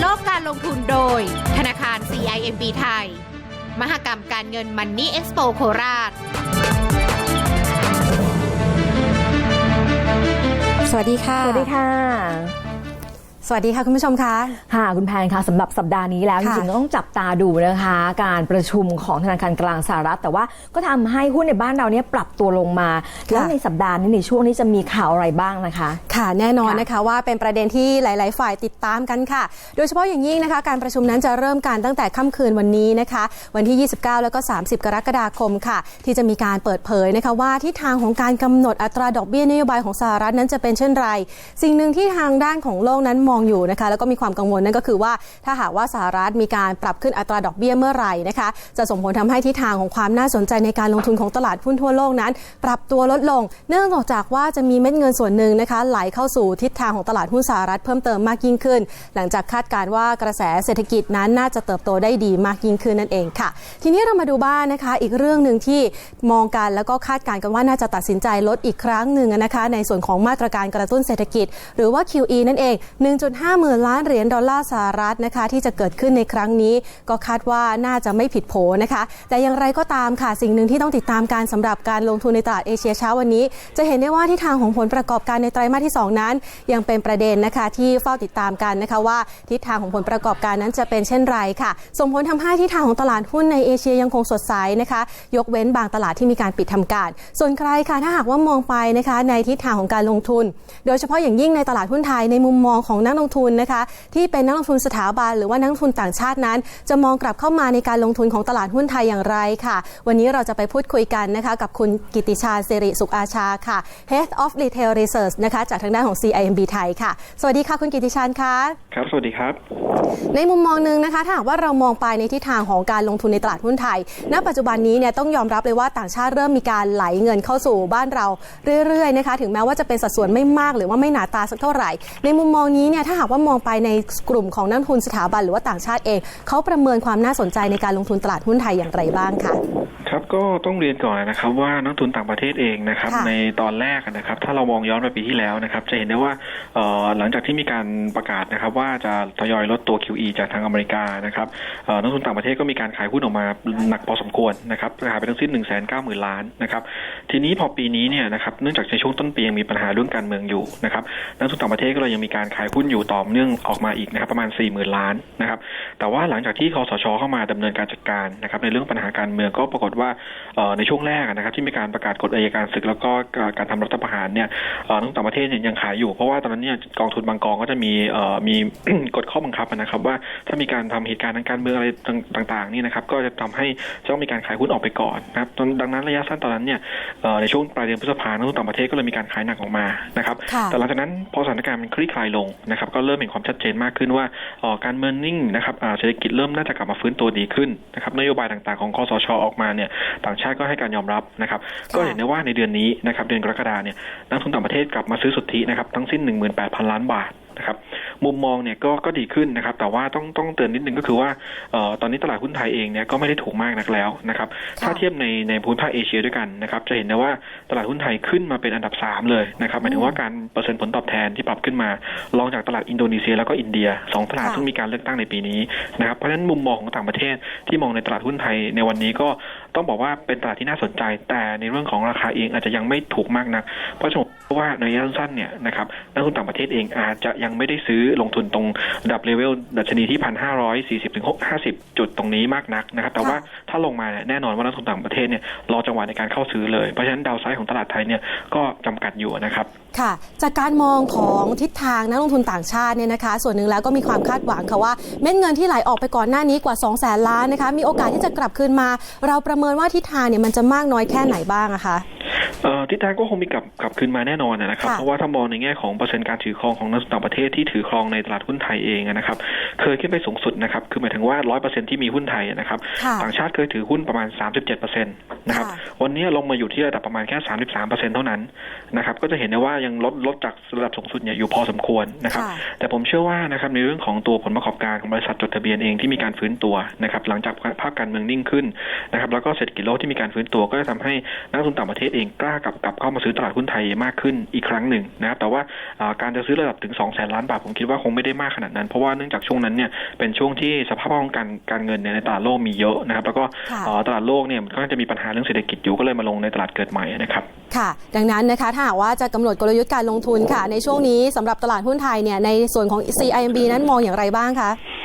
โลกการลงทุนโดย ธนาคาร CIMB ไทย มหกรรมการเงินมันนี่เอ็กซ์โปโคราช สวัสดีค่ะ สวัสดีค่ะ สวัสดีค่ะคุณผู้ชมคะค่ะคุณแพนคะสำหรับสัปดาห์นี้แล้วจค่ะริงๆก็ต้องจับตาดูนะคะ การประชุมของธนาคารกลางสหรัฐ แต่ว่าก็ทำให้หุ้นในบ้านเราเนี่ยปรับตัวลงมา แล้วในสัปดาห์นี้ในช่วงนี้จะมีข่าวอะไรบ้างนะคะ ค่ะแน่นอนค่ะนะคะว่าเป็นประเด็นที่หลาย ๆ ฝ่ายติดตามกันค่ะ โดยเฉพาะอย่างยิ่งนะคะ การประชุมนั้นจะเริ่มการตั้งแต่ค่ำคืนวันนี้นะคะ วันที่ 29 แล้วก็ 30 กรกฎาคมค่ะ ที่จะมีการเปิดเผยนะคะว่าทิศทางของการกำหนดอัตราดอกเบี้ยนโยบายของสหรัฐนั้นจะเป็นเช่นไร สิ่งหนึ่งที่ทางด้านของโลกนั้นมองอยู่นะคะแล้วก็มีความกังวลนั่นก็คือว่าถ้าหากว่าสหรัฐมีการปรับขึ้นอัตราดอกเบี้ยเมื่อไหร่นะคะจะส่งผลทำให้ทิศทางของความน่าสนใจในการลงทุนของตลาดหุ้นทั่วโลกนั้น ปรับตัวลดลง เนื่องจากว่าจะมีเม็ดเงินส่วนหนึ่งนะคะไหลเข้าสู่ทิศทางของตลาดหุ้นสหรัฐเพิ่มเติมมากยิ่งขึ้น หลังจากคาดการณ์ว่ากระแสเศรษฐกิจนั้นน่าจะเติบโตได้ดีมากยิ่งขึ้นนั่นเองค่ะ ทีนี้เรามาดูบ้านนะคะ อีกเรื่องหนึ่งที่มองกันแล้วก็คาดการณ์กันว่าน่าจะตัดสินใจลดอีกครั้งหนึ่งนะคะ ในส่วนของมาตรการกระตุ้นเศรษฐกิจ หรือว่า QE นั่นเอง1.5หมื่นล้านเหรียญดอลลาร์สหรัฐนะคะที่จะเกิดขึ้นในครั้งนี้ ก็คาดว่าน่าจะไม่ผิดโผนะคะ แต่อย่างไรก็ตามค่ะสิ่งหนึ่งที่ต้องติดตามการสำหรับการลงทุนในตลาดเอเชียเช้าวันนี้ จะเห็นได้ว่าทิศทางของผลประกอบการในไตรมาสที่ 2 นั้น ยังเป็นประเด็นนะคะที่เฝ้าติดตามกันนะคะว่าทิศทางของผลประกอบการนั้นจะเป็นเช่นไรค่ะส่งผลทำให้ทิศทางของตลาดหุ้นในเอเชียยังคงสดใสนะคะ ยกเว้นบางตลาดที่มีการปิดทำการ ส่วนใครค่ะถ้าหากว่ามองไปนะคะในทิศทางของการลงทุน โดยเฉพาะอย่างยิ่งในตลาดหุ้นไทยในมุมมองของนักลงทุนนะคะที่เป็นนักลงทุนสถาบันหรือว่านักลงทุนต่างชาตินั้น จะมองกลับเข้ามาในการลงทุนของตลาดหุ้นไทยอย่างไรค่ะ วันนี้เราจะไปพูดคุยกันนะคะกับคุณกิติชาสิริสุขอาชาค่ะ Head of Retail Research นะคะจากทางด้านของ CIMB ไทยค่ะ สวัสดีค่ะคุณกิติชานคะครับ สวัสดีครับ ในมุมมองหนึ่งนะคะถ้าหากว่าเรามองไปในทิศทางของการลงทุนในตลาดหุ้นไทย ณ ปัจจุบันนี้เนี่ยต้องยอมรับเลยว่าต่างชาติเริ่มมีการไหลเงินเข้าสู่บ้านเราเรื่อยๆนะคะถึงแม้ว่าจะเป็นสัดส่วนไม่มากหรือว่าไม่หนาตาสักเท่าไหร่ ในมุมมองนี้เนี่ยถ้าหากว่ามองไปในกลุ่มของนักทุนสถาบันหรือว่าต่างชาติเองเขาประเมินความน่าสนใจในการลงทุนตลาดหุ้นไทยอย่างไรบ้างคะ ครับก็ต้องเรียนก่อนนะครับว่านักทุนต่างประเทศเองนะครับค่ะในตอนแรกนะครับถ้าเรามองย้อนไปปีที่แล้วนะครับจะเห็นได้ว่าเอ่อหลังจากที่มีการประกาศนะครับว่าจะทยอยลดตัว QE จากทางอเมริกานะครับเอ่อนักทุนต่างประเทศก็มีการขายหุ้นออกมาหนักพอสมควรนะครับขายไปทั้งสิ้น1 9 0 0 0 0ล้านนะครับทีนี้พอปีนี้เนี่ยนะครับเนื่องจากในช่วงต้นปียังมีปัญหาเรื่องการเมืองอยู่นะครับนักทุนต่างประเทศก็เลยยังมีการขายหุ้นอยู่ต่อเนื่องออกมาอีกนะครับประมาณ40,000ล้านนะครับแต่ว่าหลังจากที่คอสชเข้ามาดำเนินการจัดการนะครับในเรื่องปัญหาการเมืองก็ปรากฏว่าเอ่อในช่วงแรกนะครับที่มีการประกาศกฎอัยการศึกแล้วก็การทำรัฐประหารเนี่ยเอ่อนักทุนต่างประเทศเนี่ยยังขายอยู่เพราะว่าตอนนั้นเนี่ยกองทุนบางกองก็จะมีเอ่อมีกฎข้อบังคับนะครับว่าถ้ามีการทำเหตุการณ์ทางการเมืองอะไรต่างๆนี่นะครับก็จะทำให้จะต้องมีการขายหุ้นออกไปก่อนนะครับดังนั้นระยะสั้นตอนนั้นเนี่ยเอ่อในช่วงปลายเดือนพฤษภาคมนักทุนต่างประเทศก็เลยมีการขายหนักออกมานะครับค่ะแต่หลังจากนั้นพอสถานการณ์มันคลี่คลายลงนะครับก็เริ่มเห็นความชัดเจนมากขึ้นว่าเอ่อการเมืองนิ่งนะครับอ่าเศรษฐกิจเริ่มน่าจะกลับมาฟื้นตัวดีขึ้นนะครับนโยบายต่างๆของคอสชออกมาเนี่ยต่างชาติก็ให้การยอมรับนะครับก็เห็นได้ว่าในเดือนนี้นะครับเดือนกรกฎาเนี่ยนักทุนต่างประเทศกลับมาซื้อสุทธินะครับทั้งสิ้น 18,000 ล้านบาทนะครับมุมมองเนี่ยก็ก็ดีขึ้นนะครับ แต่ว่าต้องต้องเตือนนิดนึงก็คือว่าเอ่อตอนนี้ตลาดหุ้นไทยเองเนี่ยก็ไม่ได้ถูกมากนักแล้วนะครับ ถ้าเทียบในในภูมิภาคเอเชียด้วยกันนะครับ จะเห็นได้ว่าตลาดหุ้นไทยขึ้นมาเป็นอันดับ 3 เลยนะครับหมายถึงว่าการเปอร์เซ็นต์ผลตอบแทนที่ปรับขึ้นมารองจากตลาดอินโดนีเซียแล้วก็อินเดียสองตลาดค่ะซึ่งมีการเลือกตั้งในปีนี้นะครับเพราะฉะนั้นมุมมองของต่างประเทศที่มองในตลาดหุ้นไทยในวันนี้ก็ ต้องบอกว่าเป็นตลาดที่น่าสนใจ แต่ในเรื่องของราคาเองอาจจะยังไม่ถูกมากนัก เพราะฉะนั้น ราะว่าในระยะสั้นเนี่ยนะครับนักลงทุนต่างประเทศเองอาจจะยังไม่ได้ซื้อลงทุนตรงระดับเลเวลดัชนีที่พันห้าร้อยสี่สิบถึงหกห้าสิบจุดตรงนี้มากนักนะครับ แต่ว่าถ้าลงมาเนี่ยแน่นอนว่านักลงทุนต่างประเทศเนี่ยรอจังหวะในการเข้าซื้อเลย เพราะฉะนั้นดาวไซด์ของตลาดไทยเนี่ยก็จำกัดอยู่นะครับค่ะ จากการมองของทิศทางนักลงทุนต่างชาติเนี่ยนะคะ ส่วนหนึ่งแล้วก็มีความคาดหวังค่ะว่าเม็ดเงินที่ไหลออกไปก่อนหน้านี้กว่า 2 0 0แสนล้านนะคะ มีโอกาสที่จะกลับคืนมา เราประเมินว่าทิศทางเนี่ยมันจะมากน้อยแค่ไหนบ้างอะคะ ทิศทางก็คงมีกลับกลับคืนมาแน่นอนนะครับค่ะเพราะว่าถ้ามองในแง่ของเปอร์เซ็นต์การถือครองของนักลงทุนต่างประเทศที่ถือครองในตลาดหุ้นไทยเองนะครับ เคยขึ้นไปสูงสุดนะครับ คือหมายถึงว่าร้อยเปอร์เซ็นที่มีหุ้นไทยนะครับค่ะต่างชาติเคยถือหุ้นประมาณ37เปอร์เซ็นต์นะครับค่ะวันนี้ลงมาอยู่ที่ระดับประมาณแค่33เปอร์เซ็นต์เท่านั้นนะครับ ก็จะเห็นได้ว่ายังลดลดจากระดับสูงสุดเนี่ยอยู่พอสมควรนะครับค่ะแต่ผมเชื่อว่านะครับในเรื่องของตัวผลประกอบการของบริษัทจดทะเบียนเองที่มีการฟื้นตัวนะครับหลังจากภาพการเมืองนิ่งขึ้นนะครับแล้วก็เศรษฐกิจโลกที่มีการฟื้นตัวก็จะทำให้นักลงทุนต่างประเทศเองกล้ากลับลับกลับเข้ามาซื้อตลาดหุ้นไทยมากขึ้นอีกครั้งหนึ่งนะครับแต่ว่าอ่าการจะซื้อระดับถึง2 0 0แสนล้านบาทผมคิดว่าคงไม่ได้มากขนาดนั้น เพราะว่าเนื่องจากช่วงนั้นเนี่ยเป็นช่วงที่สภาพคล่องการการเงินเนี่ยในตลาดโลกมีเยอะนะครับ แล้วก็ค่ะเอ่อตลาดโลกเนี่ยมันก็จะมีปัญหาเรื่องเศรษฐกิจอยู่ก็เลยมาลงในตลาดเกิดใหม่นะครับค่ะ ดังนั้นนะคะถ้าหากว่าจะกำหนดกลยุทธ์การลงทุนค่ะ ในช่วงนี้สำหรับตลาดหุ้นไทยเนี่ยในส่วนของ CIMB นั้นมองอย่างไรบ้างคะเอ่อ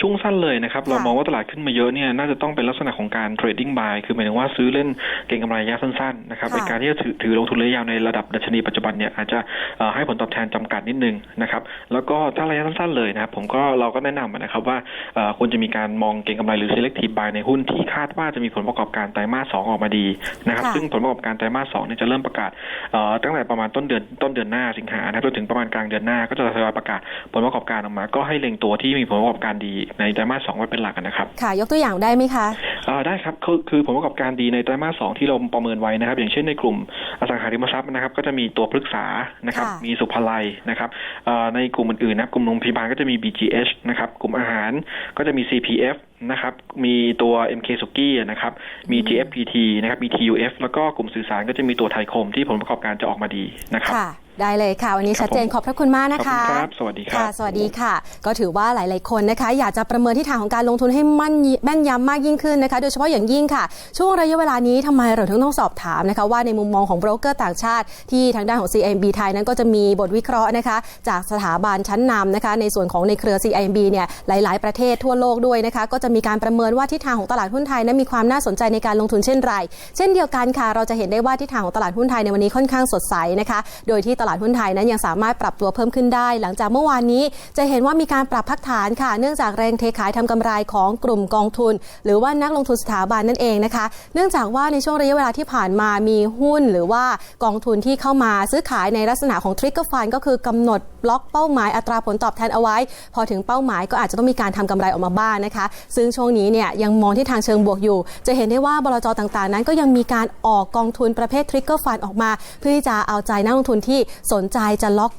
ช่วงสั้นเลยนะครับ เรามองว่าตลาดขึ้นมาเยอะเนี่ยน่าจะต้องเป็นลักษณะของการ trading buy คือหมายถึงว่าซื้อเล่นเก็งกำไรระยะสั้นๆนะครับค่ะในการที่จะถือถือลงทุนระยะยาวในระดับดัชนีปัจจุบันเนี่ยอาจจะเอ่อให้ผลตอบแทนจำกัดนิดนึงนะครับแล้วก็ถ้าระยะสั้นๆเลยนะครับผมก็เราก็แนะนำนะครับว่าเอ่อควรจะมีการมองเก็งกำไรหรือ selective buy ในหุ้นที่คาดว่าจะมีผลประกอบการไตรมาสสองออกมาดีนะครับค่ะซึ่งผลประกอบการไตรมาสสองเนี่ยจะเริ่มประกาศเอ่อตั้งแต่ประมาณต้นเดือนต้นเดือนหน้าสิงหานะครับจนถึงประมาณกลางเดือนหน้าก็จะทยอยประกาศผลประกอบการออกมา ก็ให้เล็งตัวที่มีผลประกอบการดีในไตรมาสสองไว้เป็นหลักนะครับ ค่ะ ยกตัวอย่างได้ไหมคะอ่าได้ครับคือคือผลประกอบการดีในไตรมาสสองที่เราประเมินไว้นะครับ อย่างเช่นในกลุ่มอสังหาริมทรัพย์นะครับ ก็จะมีตัวพฤกษานะครับค่ะมีสุภาลัยนะครับเอ่อในกลุ่มอื่นๆนะกลุ่มโรงพยาบาลก็จะมี BGH นะครับ กลุ่มอาหารก็จะมี CPF นะครับมีตัว MK s u k i นะครับมี GFPT นะครับมี TUF แล้วก็กลุ่มสื่อสารก็จะมีตัวไทยคมที่ผลประกอบการจะออกมาดีนะครับค่ะ ได้เลยค่ะ วันนี้ครับชัดเจนผมขอบพระคุณมากนะขอบคะคุณครับสวัสดีครับค่ะ สวัสดีค่ะ ก็ถือว่าหลาย ๆ คนนะคะ อยากจะประเมินทิศทางของการลงทุนให้มั่นแม่นยำมากยิ่งขึ้นนะคะ โดยเฉพาะอย่างยิ่งค่ะ ช่วงระยะเวลานี้ทำไมเราถึงต้องสอบถามนะคะ ว่าในมุมมองของโบรกเกอร์ต่างชาติ ที่ทางด้านของ CIMB ไทยนั้นก็จะมีบทวิเคราะห์นะคะ จากสถาบันชั้นนำนะคะ ในส่วนของในเครือ CIMB เนี่ยหลาย ๆ ประเทศทั่วโลกด้วยนะคะ ก็จะมีการประเมินว่าทิศทางของตลาดหุ้นไทยนั้นมีความน่าสนใจในการลงทุนเช่นไร เช่นเดียวกันค่ะ เราจะเห็นได้ว่าทิศทางของตลาดหุ้นไทยในวันนี้ค่อนข้างสดใสนะคะ โดยที่ตลาดหุ้นไทยนั้นยังสามารถปรับตัวเพิ่มขึ้นได้ หลังจากเมื่อวานนี้จะเห็นว่ามีการปรับพักฐานค่ะ เนื่องจากแรงเทขายทำกำไรของกลุ่มกองทุน หรือว่านักลงทุนสถาบันนั่นเองนะคะ เนื่องจากว่าในช่วงระยะเวลาที่ผ่านมามีหุ้นหรือว่ากองทุนที่เข้ามาซื้อขายในลักษณะของทริกเกอร์ฟันก็คือกำหนดบล็อกเป้าหมายอัตราผลตอบแทนเอาไว้ พอถึงเป้าหมายก็อาจจะต้องมีการทำกำไรออกมาบ้างนะคะ ซึ่งช่วงนี้เนี่ยยังมองที่ทางเชิงบวกอยู่ จะเห็นได้ว่าบลจต่างๆ นั้นก็ยังมีการออกกองทุนประเภททริกเกอร์ฟันออกมา เพื่อที่จะเอาใจนักลงทุนที่สนใจจะล็อก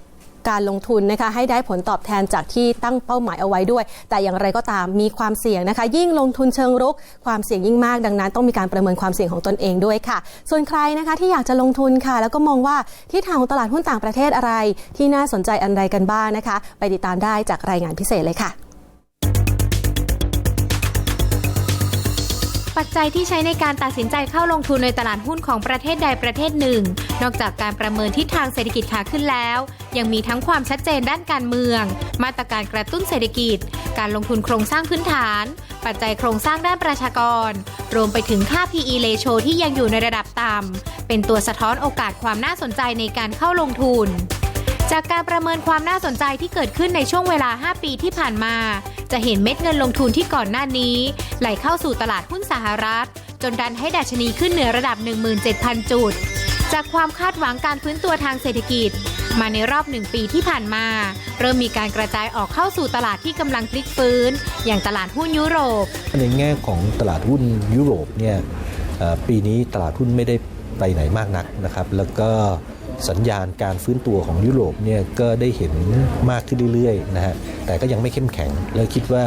การลงทุนนะคะให้ได้ผลตอบแทนจากที่ตั้งเป้าหมายเอาไว้ด้วย แต่อย่างไรก็ตามมีความเสี่ยงนะคะ ยิ่งลงทุนเชิงรุก ความเสี่ยงยิ่งมากดังนั้น ต้องมีการประเมินความเสี่ยงของตนเองด้วยค่ะ ส่วนใครนะคะที่อยากจะลงทุนค่ะ แล้วก็มองว่าที่ทางของตลาดหุ้นต่างประเทศอะไร ที่น่าสนใจอะไรกันบ้างนะคะ ไปติดตามได้จากรายงานพิเศษเลยค่ะ ปัจจัยที่ใช้ในการตัดสินใจเข้าลงทุนในตลาดหุ้นของประเทศใดประเทศหนึ่ง นอกจากการประเมินทิศทางเศรษฐกิจขาขึ้นแล้ว ยังมีทั้งความชัดเจนด้านการเมือง มาตรการกระตุ้นเศรษฐกิจ การลงทุนโครงสร้างพื้นฐาน ปัจจัยโครงสร้างด้านประชากร รวมไปถึงค่า PE ratio ที่ยังอยู่ในระดับต่ำเป็นตัวสะท้อนโอกาสความน่าสนใจในการเข้าลงทุน จากการประเมินความน่าสนใจที่เกิดขึ้นในช่วงเวลา 5 ปีที่ผ่านมา จะเห็นเม็ดเงินลงทุนที่ก่อนหน้านี้ ไหลเข้าสู่ตลาดหุ้นสหรัฐ จนดันให้ดัชนีขึ้นเหนือระดับ 17,000 จุด จากความคาดหวังการฟื้นตัวทางเศรษฐกิจ มาในรอบหนึ่งปีที่ผ่านมา เริ่มมีการกระจายออกเข้าสู่ตลาดที่กำลังพลิกฟื้น อย่างตลาดหุ้นยุโรป ในแง่ของตลาดหุ้นยุโรปเนี่ยปีนี้ตลาดหุ้นไม่ได้ไปไหนมากนักนะครับ แล้วก็ สัญญาณการฟื้นตัวของยุโรปเนี่ยก็ได้เห็นมากขึ้นเรื่อยๆนะฮะแต่ก็ยังไม่เข้มแข็งแล้วคิดว่า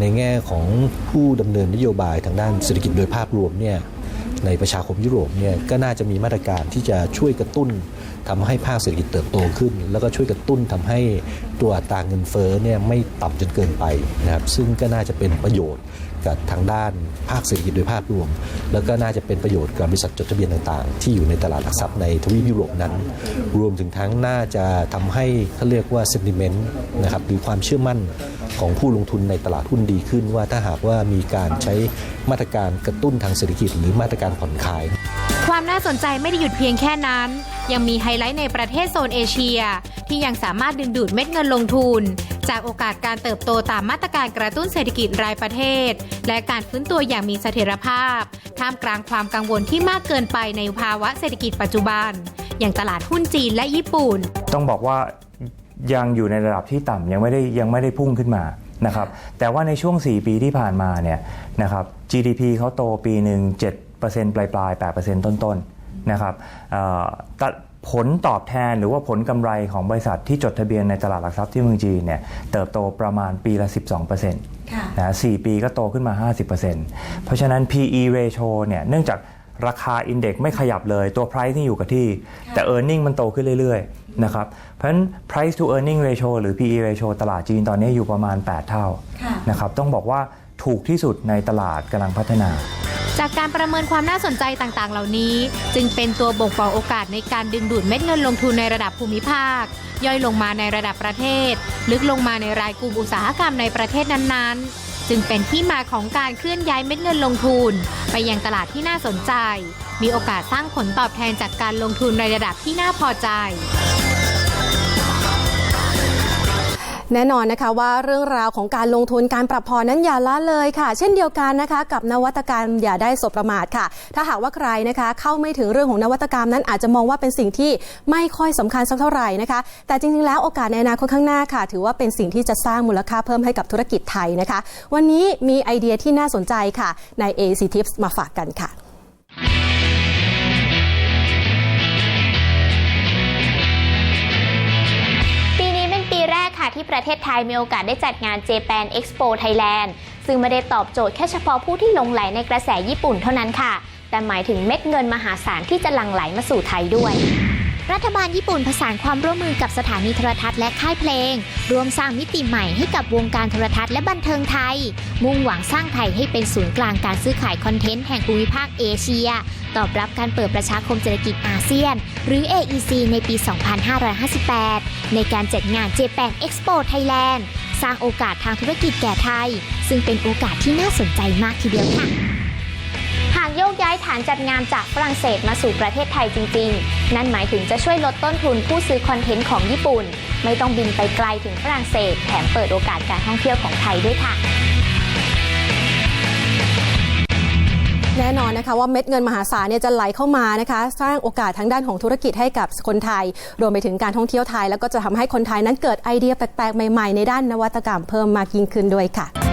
ในแง่ของผู้ดำเนินนโยบายทางด้านเศรษฐกิจโดยภาพรวมเนี่ยในประชาคมยุโรปเนี่ยก็น่าจะมีมาตรการที่จะช่วยกระตุ้นทำให้ภาคเศรษฐกิจเติบโตขึ้น แล้วก็ช่วยกระตุ้นทำให้ตัวอัตราเงินเฟ้อเนี่ยไม่ต่ำจนเกินไปนะครับซึ่งก็น่าจะเป็นประโยชน์กับทางด้านภาคเศรษฐกิจโดยภาพรวม แล้วก็น่าจะเป็นประโยชน์กับบริษัทจดทะเบียนต่างๆ ที่อยู่ในตลาดหลักทรัพย์ในทวีปยุโรปนั้น รวมถึงทั้งน่าจะทำให้เขาเรียกว่า sentiment นะครับหรือความเชื่อมั่นของผู้ลงทุนในตลาดหุ้นดีขึ้น ว่าถ้าหากว่ามีการใช้มาตรการกระตุ้นทางเศรษฐกิจ หรือมาตรการผ่อนคลาย ความน่าสนใจไม่ได้หยุดเพียงแค่นั้น ยังมีไฮไลท์ในประเทศโซนเอเชีย ที่ยังสามารถดึงดูดเม็ดเงินลงทุนจากโอกาสการเติบโตตามมาตรการกระตุ้นเศรษฐกิจรายประเทศ และการฟื้นตัวอย่างมีเสถียรภาพ ท่ามกลางความกังวลที่มากเกินไปในภาวะเศรษฐกิจปัจจุบัน อย่างตลาดหุ้นจีนและญี่ปุ่น ต้องบอกว่ายังอยู่ในระดับที่ต่ำยังไม่ได้ยังไม่ได้พุ่งขึ้นมานะครับแต่ว่าในช่วง 4 ปีที่ผ่านมาเนี่ยนะครับ GDP เขาโตปีหนึ่ง7%ปลายปลาย8%ต้นๆนะครับเอ่อต ผลตอบแทนหรือว่าผลกำไรของบริษัทที่จดทะเบียนในตลาดหลักทรัพย์ที่เมืองจีนเนี่ยเติบโตประมาณปีละ 12%นะ4ปีก็โตขึ้นมา 50%เพราะฉะนั้น PE ratio เนี่ยเนื่องจากราคาอินเด็กซ์ไม่ขยับเลยตัว price นี่อยู่กับที่ แต่ earning มันโตขึ้นเรื่อยๆนะครับเพราะฉะนั้น price to earning ratio หรือ PE ratio ตลาดจีนตอนนี้อยู่ประมาณ 8 เท่านะครับต้องบอกว่าถูกที่สุดในตลาดกำลังพัฒนา จากการประเมินความน่าสนใจต่างๆ เหล่านี้ จึงเป็นตัวบ่งบอกโอกาสในการดึงดูดเม็ดเงินลงทุนในระดับภูมิภาค ย่อยลงมาในระดับประเทศ ลึกลงมาในรายกลุ่มอุตสาหกรรมในประเทศนั้นๆ จึงเป็นที่มาของการเคลื่อนย้ายเม็ดเงินลงทุน ไปยังตลาดที่น่าสนใจ มีโอกาสสร้างผลตอบแทนจากการลงทุนในระดับที่น่าพอใจ แน่นอนนะคะว่าเรื่องราวของการลงทุนการปรับพอนั้นอย่าละเลยค่ะ เช่นเดียวกันนะคะ กับนวัตกรรมอย่าได้สบประมาทค่ะ ถ้าหากว่าใครนะคะ เข้าไม่ถึงเรื่องของนวัตกรรมนั้นอาจจะมองว่าเป็นสิ่งที่ไม่ค่อยสำคัญสักเท่าไหร่นะคะ แต่จริงๆแล้วโอกาสในอนาคตข้างหน้าค่ะ ถือว่าเป็นสิ่งที่จะสร้างมูลค่าเพิ่มให้กับธุรกิจไทยนะคะ วันนี้มีไอเดียที่น่าสนใจค่ะใน AC Tips มาฝากกันค่ะ ที่ประเทศไทยมีโอกาสได้จัดงาน Japan Expo Thailand ซึ่งไม่ได้ตอบโจทย์แค่เฉพาะผู้ที่หลงไหลในกระแสญี่ปุ่นเท่านั้นค่ะ แต่หมายถึงเม็ดเงินมหาศาลที่จะหลั่งไหลมาสู่ไทยด้วย รัฐบาลญี่ปุ่นผสานความร่วมมือกับสถานีโทรทัศน์และค่ายเพลง รวมสร้างมิติใหม่ให้กับวงการโทรทัศน์และบันเทิงไทย มุ่งหวังสร้างไทยให้เป็นศูนย์กลางการซื้อขายคอนเทนต์แห่งภูมิภาคเอเชีย ตอบรับการเปิดประชาคมเศรษฐกิจอาเซียน หรือ AEC ในปี 2558 ในการจัดงาน Japan Expo Thailand สร้างโอกาสทางธุรกิจแก่ไทย ซึ่งเป็นโอกาสที่น่าสนใจมากทีเดียวค่ะ หากโยกย้ายฐานจัดงานจากฝรั่งเศสมาสู่ประเทศไทยจริง ๆ นั่นหมายถึงจะช่วยลดต้นทุนผู้ซื้อคอนเทนต์ของญี่ปุ่น ไม่ต้องบินไปไกลถึงฝรั่งเศส แถมเปิดโอกาสการท่องเที่ยวของไทยด้วยค่ะแน่นอนนะคะว่าเม็ดเงินมหาศาลเนี่ยจะไหลเข้ามานะคะสร้างโอกาสทางด้านของธุรกิจให้กับคนไทย รวมไปถึงการท่องเที่ยวไทย แล้วก็จะทำให้คนไทยนั้นเกิดไอเดียแปลกๆใหม่ๆ ในด้านนวัตกรรมเพิ่มมากยิ่งขึ้นด้วยค่ะ